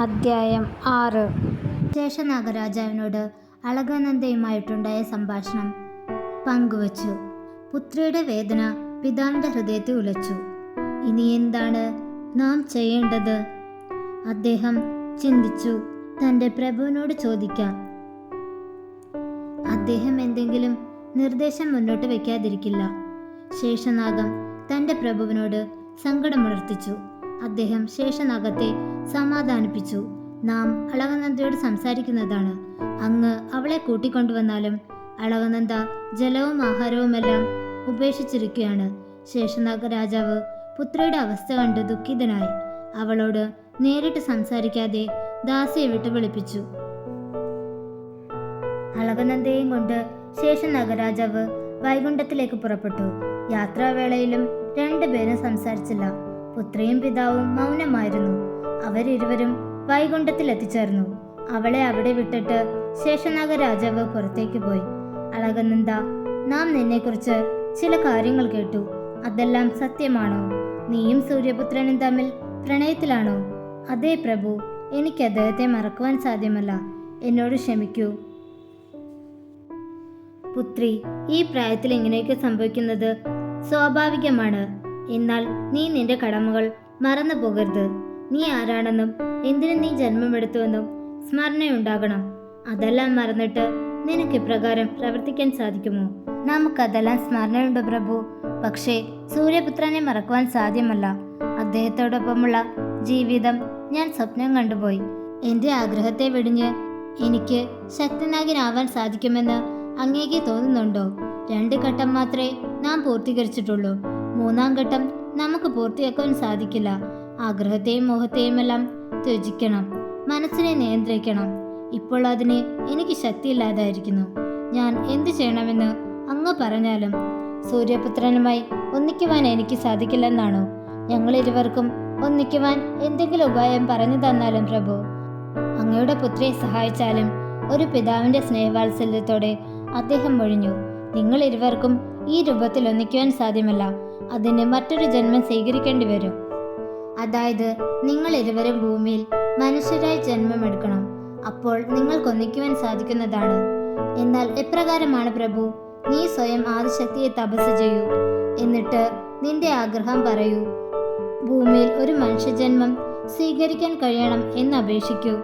അദ്ധ്യായം ആറ്. ശേഷനാഗരാജാവിനോട് അളകാനന്ദയുമായിട്ടുണ്ടായ സംഭാഷണം പങ്കുവച്ചു. പുത്രിയുടെ വേദന പിതാവിന്റെ ഹൃദയത്തെ ഉലച്ചു. ഇനി എന്താണ് നാം ചെയ്യേണ്ടത്? അദ്ദേഹം ചിന്തിച്ചു. തന്റെ പ്രഭുവിനോട് ചോദിക്കാം. അദ്ദേഹം എന്തെങ്കിലും നിർദ്ദേശം മുന്നോട്ട് വയ്ക്കാതിരിക്കില്ല ശേഷനാഗം തന്റെ പ്രഭുവിനോട് സങ്കടമുണർത്തിച്ചു. അദ്ദേഹം ശേഷനാഗത്തെ സമാധാനിപ്പിച്ചു. നാം അളവനന്ദയോട് സംസാരിക്കുന്നതാണ്. അങ്ങ് അവളെ കൂട്ടിക്കൊണ്ടുവന്നാലും അളവനന്ദ ജലവും ആഹാരവുമെല്ലാം ഉപേക്ഷിച്ചിരിക്കുകയാണ്. ശേഷനാഗ രാജാവ് പുത്രിയുടെ അവസ്ഥ കണ്ട് ദുഃഖിതനായി. അവളോട് നേരിട്ട് സംസാരിക്കാതെ ദാസിയെ വിട്ട് വിളിപ്പിച്ചു. അളവനന്ദയും കൊണ്ട് ശേഷനാഗ രാജാവ് വൈകുണ്ഠത്തിലേക്ക് പുറപ്പെട്ടു. യാത്രാവേളയിലും രണ്ടുപേരും സംസാരിച്ചില്ല. പുത്രിയും പിതാവും മൗനമായിരുന്നു. അവരിരുവരും വൈകുണ്ഠത്തിൽ എത്തിച്ചേർന്നു അവളെ അവിടെ വിട്ടിട്ട് ശേഷനാഗ രാജാവ് പുറത്തേക്ക് പോയി. അളകനന്ദ നാം നിന്നെക്കുറിച്ച് ചില കാര്യങ്ങൾ കേട്ടു. അതെല്ലാം സത്യമാണോ? നീയും സൂര്യപുത്രനും തമ്മിൽ പ്രണയത്തിലാണോ? അതേ പ്രഭു എനിക്ക് അദ്ദേഹത്തെ മറക്കുവാൻ സാധ്യമല്ല. എന്നോട് ക്ഷമിക്കൂ. പുത്രി ഈ പ്രായത്തിൽ ഇങ്ങനെയൊക്കെ സംഭവിക്കുന്നത് സ്വാഭാവികമാണ്. എന്നാൽ നീ നിന്റെ കടമകൾ മറന്നു പോകരുത് നീ ആരാണെന്നും എന്തിനു നീ ജന്മമെടുത്തുവെന്നും സ്മരണയുണ്ടാകണം. അതെല്ലാം മറന്നിട്ട് നിനക്ക് ഇപ്രകാരം പ്രവർത്തിക്കാൻ സാധിക്കുമോ? നമുക്കതെല്ലാം സ്മരണയുണ്ട് പ്രഭു. പക്ഷേ സൂര്യപുത്രനെ മറക്കുവാൻ സാധ്യമല്ല. അദ്ദേഹത്തോടൊപ്പമുള്ള ജീവിതം ഞാൻ സ്വപ്നം കണ്ടുപോയി. എന്റെ ആഗ്രഹത്തെ വെടിഞ്ഞ് എനിക്ക് ശക്തനാകനാവാൻ സാധിക്കുമെന്ന് അങ്ങേക്ക് തോന്നുന്നുണ്ടോ? രണ്ട് ഘട്ടം മാത്രമേ നാം പൂർത്തീകരിച്ചിട്ടുള്ളൂ. മൂന്നാം ഘട്ടം നമുക്ക് പൂർത്തിയാക്കാൻ സാധിക്കില്ല. ആഗ്രഹത്തെയും മോഹത്തെയും എല്ലാം ത്യജിക്കണം. മനസ്സിനെ നിയന്ത്രിക്കണം. ഇപ്പോൾ അതിന് എനിക്ക് ശക്തിയില്ലാതായിരിക്കുന്നു. ഞാൻ എന്തു ചെയ്യണമെന്ന് അങ്ങ് പറഞ്ഞാലും സൂര്യപുത്രനുമായി ഒന്നിക്കുവാൻ എനിക്ക് സാധിക്കില്ലെന്നാണോ? ഞങ്ങൾ ഇരുവർക്കും ഒന്നിക്കുവാൻ എന്തെങ്കിലും ഉപായം പറഞ്ഞു തന്നാലും പ്രഭു അങ്ങയുടെ പുത്രിയെ സഹായിച്ചാലും ഒരു പിതാവിന്റെ സ്നേഹവാത്സല്യത്തോടെ അദ്ദേഹം ഒഴിഞ്ഞു. നിങ്ങൾ ഇരുവർക്കും ഈ രൂപത്തിൽ ഒന്നിക്കുവാൻ സാധ്യമല്ല. അതിന് മറ്റൊരു ജന്മം സ്വീകരിക്കേണ്ടി വരും. അതായത് നിങ്ങൾ ഇരുവരും ഭൂമിയിൽ മനുഷ്യരായി ജന്മമെടുക്കണം. അപ്പോൾ നിങ്ങൾക്ക് ഒന്നിക്കുവാൻ സാധിക്കുന്നതാണ്. എന്നാൽ എപ്രകാരമാണ് പ്രഭു? നീ സ്വയം ആദിശക്തിയെ തപസ് ചെയ്യൂ. എന്നിട്ട് നിന്റെ ആഗ്രഹം പറയൂ. ഭൂമിയിൽ ഒരു മനുഷ്യജന്മം സ്വീകരിക്കാൻ കഴിയണം എന്ന് അപേക്ഷിക്കൂ.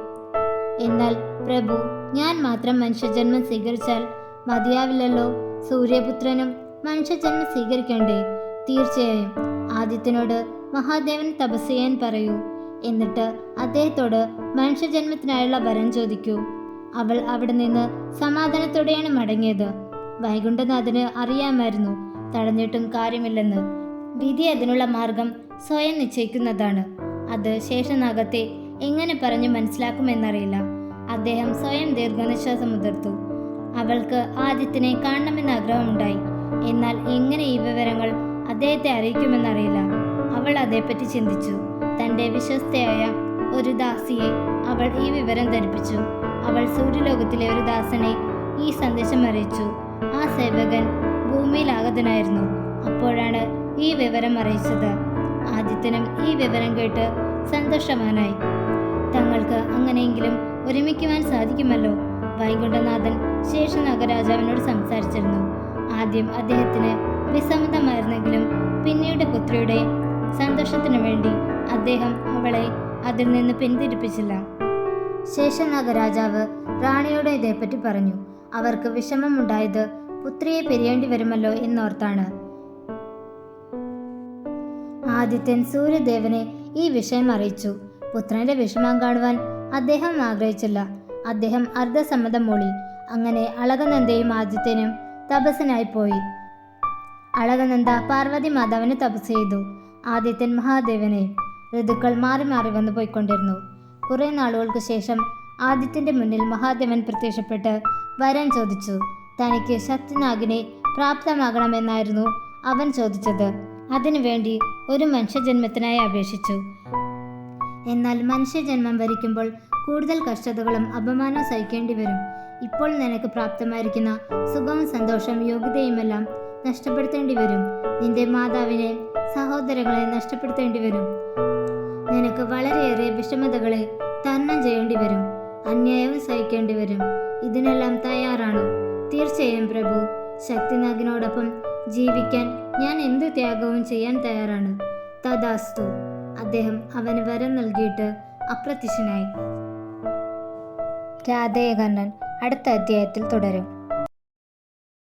എന്നാൽ പ്രഭു ഞാൻ മാത്രം മനുഷ്യജന്മം സ്വീകരിച്ചാൽ മതിയാവില്ലല്ലോ? സൂര്യപുത്രനും മനുഷ്യജന്മം സ്വീകരിക്കണ്ടേ? തീർച്ചയായും. ആദിത്യനോട് മഹാദേവൻ തപസ് ചെയ്യാൻ പറയൂ. എന്നിട്ട് അദ്ദേഹത്തോട് മനുഷ്യജന്മത്തിനായുള്ള വരം ചോദിക്കൂ. അവൾ അവിടെ നിന്ന് സമാധാനത്തോടെയാണ് മടങ്ങിയത്. വൈകുണ്ഠനാഥന് അറിയാമായിരുന്നു തടഞ്ഞിട്ടും കാര്യമില്ലെന്ന്. വിധി അതിനുള്ള മാർഗം സ്വയം നിശ്ചയിക്കുന്നതാണ്. അത് ശേഷനാഗത്തെ എങ്ങനെ പറഞ്ഞു മനസ്സിലാക്കുമെന്നറിയില്ല. അദ്ദേഹം സ്വയം ദീർഘനിശ്വാസം മുതിർത്തു. അവൾക്ക് ആദിത്യനെ കാണണമെന്ന് ആഗ്രഹമുണ്ടായി. എന്നാൽ എങ്ങനെ ഈ വിവരങ്ങൾ അദ്ദേഹത്തെ അറിയിക്കുമെന്നറിയില്ല. അവൾ അതേപ്പറ്റി ചിന്തിച്ചു. തന്റെ വിശ്വസ്തയായ ഒരു ദാസിയെ അവൾ ഈ വിവരം ധരിപ്പിച്ചു. അവൾ സൂര്യലോകത്തിലെ ഒരു ദാസനെ ഈ സന്ദേശം അറിയിച്ചു. ആ സേവകൻ ഭൂമിയിലാകതനായിരുന്നു അപ്പോഴാണ് ഈ വിവരം അറിയിച്ചത്. ആദിത്യനും ഈ വിവരം കേട്ട് സന്തോഷവാനായി. തങ്ങൾക്ക് അങ്ങനെയെങ്കിലും ഒരുമിക്കുവാൻ സാധിക്കുമല്ലോ? വൈകുണ്ഠനാഥൻ ശേഷനാഗരാജാവിനോട് സംസാരിച്ചിരുന്നു. ആദ്യം അദ്ദേഹത്തിന് വിസമ്മതമായിരുന്നെങ്കിലും പിന്നീട് പുത്രിയുടെ സന്തോഷത്തിനു വേണ്ടി അദ്ദേഹം അവളെ അതിൽ നിന്ന് പിന്തിരിപ്പിച്ചില്ല. ശേഷനാഗരാജാവ് റാണിയോട് ഇതേപ്പറ്റി പറഞ്ഞു. അവർക്ക് വിഷമമുണ്ടായത് പുത്രിയെ പിരിയേണ്ടി വരുമല്ലോ എന്നോർത്താണ്. ആദിത്യൻ സൂര്യദേവനെ ഈ വിഷയം അറിയിച്ചു. പുത്രന്റെ വിഷമം കാണുവാൻ അദ്ദേഹം ആഗ്രഹിച്ചില്ല. അദ്ദേഹം അർദ്ധസമ്മതം മൂളി അങ്ങനെ അളകനന്ദയും ആദിത്യനും തപസ്സിനായി പോയി. അളകനന്ദ പാർവതി മാതാവിന് തപസ് ചെയ്തു. ആദിത്യൻ മഹാദേവനെ ഋതുക്കൾ മാറി മാറി വന്നു പോയിക്കൊണ്ടിരുന്നു. കുറെ നാളുകൾക്ക് ശേഷം ആദിത്യന്റെ മുന്നിൽ മഹാദേവൻ പ്രത്യക്ഷപ്പെട്ട് വരം ചോദിച്ചു തനിക്ക് ശക്തിനാഗിനെ പ്രാപ്തമാകണമെന്നായിരുന്നു അവൻ ചോദിച്ചത്. അതിനുവേണ്ടി ഒരു മനുഷ്യജന്മത്തിനായി അപേക്ഷിച്ചു. എന്നാൽ മനുഷ്യജന്മം ഭരിക്കുമ്പോൾ കൂടുതൽ കഷ്ടതകളും അപമാനവും സഹിക്കേണ്ടി വരും. ഇപ്പോൾ നിനക്ക് പ്രാപ്തമായിരിക്കുന്ന സുഖവും സന്തോഷവും യോഗ്യതയുമെല്ലാം നഷ്ടപ്പെടുത്തേണ്ടി വരും. നിന്റെ മാതാവിനെ സഹോദരങ്ങളെ നഷ്ടപ്പെടുത്തേണ്ടി വരും. നിനക്ക് വളരെയേറെ വിഷമതകളെ തരണം ചെയ്യേണ്ടി വരും. അന്യായവും സഹിക്കേണ്ടി വരും. ഇതിനെല്ലാം തയ്യാറാണോ? തീർച്ചയായും പ്രഭു. ശക്തിനാഥിനോടൊപ്പം ജീവിക്കാൻ ഞാൻ എന്ത് ത്യാഗവും ചെയ്യാൻ തയ്യാറാണ്. തഥാസ്തു അദ്ദേഹം അവന് വരം നൽകിയിട്ട് അപ്രത്യക്ഷനായി. രാധേയകണ്ണൻ അടുത്ത അധ്യായത്തിൽ തുടരും.